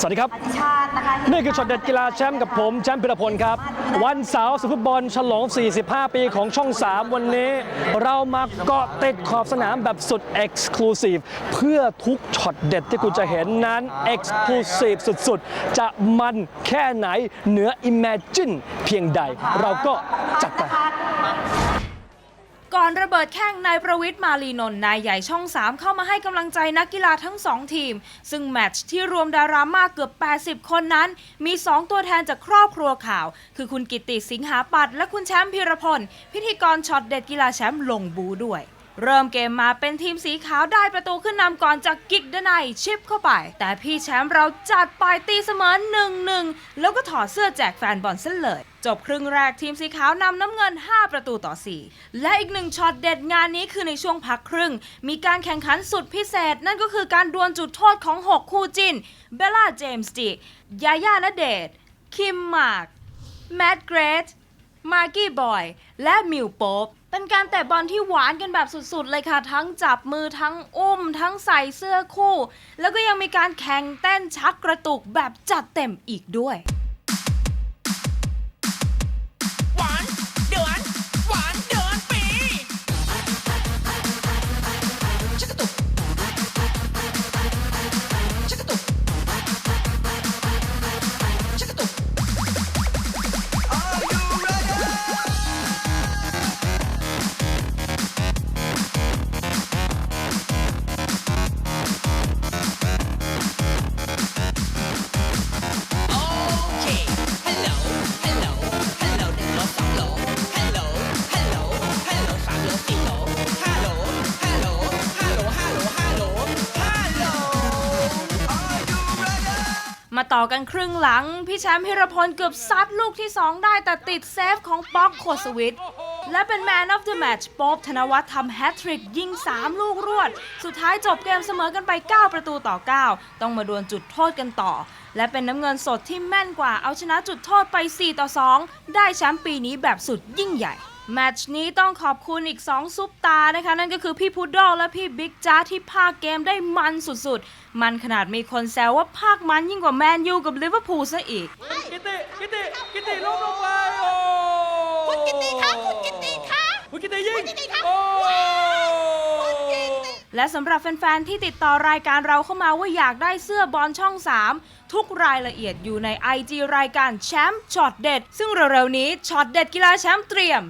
สวัสดีครับชาตินะคะนี่คือช็อตเด็ดกีฬาแชมป์กับผมแชมป์พิรพลครับ วันเสาร์สุดฟุตบอลฉลอง 45 ปีของช่อง 3 วันนี้ เรามาเกาะติดขอบสนามแบบสุด Exclusive เพื่อทุกช็อตเด็ดที่คุณจะเห็นนั้น Exclusive สุดๆ จะมันแค่ไหนเหนือ Imagine เพียงใด เราก็จัดไป ก่อนระเบิดแข้งนายประวิทย์มาลีนนท์นายใหญ่ช่อง 3 เข้ามาให้กำลังใจนักกีฬาทั้ง 2 ทีม ซึ่งแมตช์ที่รวมดารามากเกือบ 80 คนนั้น มี 2 ตัวแทนจากครอบครัวข่าว คือคุณกิติสิงหาปัตย์และคุณแชมป์พิรพล พิธีกรช็อตเด็ดกีฬาแชมป์ลงบูด้วย เริ่มเกมมาเป็นทีมสีขาวได้ประตูขึ้นนำก่อนจากกิกดนัยชิปเข้าไป แต่พี่แชมป์เราจัดไปตีเสมอหนึ่งหนึ่งแล้วก็ถอดเสื้อแจกแฟนบอลซะเลย จบครึ่งแรกทีมสีขาวนำน้ำเงิน 5 ประตูต่อ 4 และอีกหนึ่งช็อตเด็ดงานนี้คือในช่วงพักครึ่ง มีการแข่งขันสุดพิเศษ นั่นก็คือการดวลจุดโทษของ 6 คู่จินเบลล่าเจมส์จิยาย่าณเดชคิมมาร์กแมตต์เกรทมาร์กี้บอย และมิวโป๊ป เป็นการแตะบอลที่หวานกันแบบสุดๆ เลยค่ะ ทั้งจับมือทั้งอุ้ม ทั้งใส่เสื้อคู่ แล้วก็ยังมีการแข่งเต้นชักกระตุกแบบจัดเต็มอีกด้วย มาต่อกันครึ่งหลัง พี่แชมป์พิรพลเกือบซัดลูกที่ 2 ได้แต่ติดเซฟของป๊อกโคสวิทและเป็น Man of the Match โป๊อบธนวัฒน์ทำแฮตทริกยิง 3 ลูกรวด สุดท้ายจบเกมเสมอกันไป 9 ประตูต่อ 9 ต้องมาดวลจุดโทษกันต่อ และเป็นน้ำเงินสดที่แม่นกว่าเอาชนะจุดโทษไป 4 ต่อ 2 ได้แชมป์ปีนี้แบบสุดยิ่งใหญ่ แมตช์นี้ต้องขอบคุณอีก 2 ซุปตานะคะ นั่นก็คือพี่พุดดอลและพี่บิ๊กจ้าที่พากเกมได้มันสุดๆ มันขนาดมีคนแซวว่าพากมันยิ่งกว่าแมนยูกับลิเวอร์พูลซะอีก กิตติกิตติกิตติล้มลงไปโอ้คุณกิตติคะคุณกิตติคะคุณกิตติยิงคุณกิตติคะโอ้ และสำหรับแฟน ๆ ที่ติดต่อรายการเราเข้ามาว่าอยากได้เสื้อบอลช่อง 3 ทุกรายละเอียดอยู่ใน IG รายการแชมป์ช็อตเด็ดซึ่งเร็วๆนี้ช็อตเด็ดกีฬาแชมป์เตรียม